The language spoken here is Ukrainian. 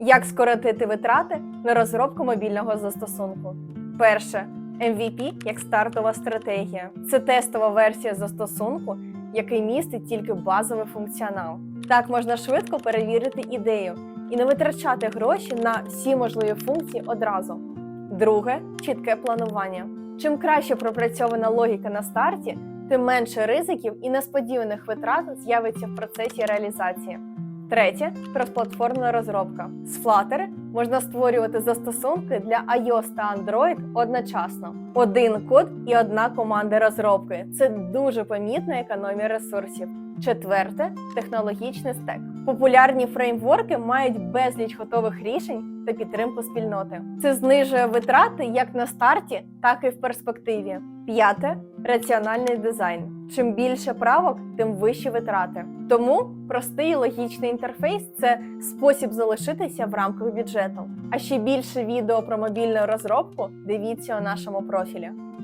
Як скоротити витрати на розробку мобільного застосунку? Перше MVP як стартова стратегія. Це тестова версія застосунку, який містить тільки базовий функціонал. Так можна швидко перевірити ідею і не витрачати гроші на всі можливі функції одразу. Друге чітке планування. Чим краще пропрацьована логіка на старті, тим менше ризиків і несподіваних витрат з'явиться в процесі реалізації. Третє кросплатформна розробка. З Flutter можна створювати застосунки для iOS та Android одночасно. Один код і одна команда розробки. Це дуже помітна економія ресурсів. Четверте технологічний стек. Популярні фреймворки мають безліч готових рішень та підтримку спільноти. Це знижує витрати як на старті, так і в перспективі. П'яте раціональний дизайн. Чим більше правок, тим вищі витрати. Тому простий і логічний інтерфейс це спосіб залишитися в рамках бюджету. А ще більше відео про мобільну розробку дивіться у нашому профілі.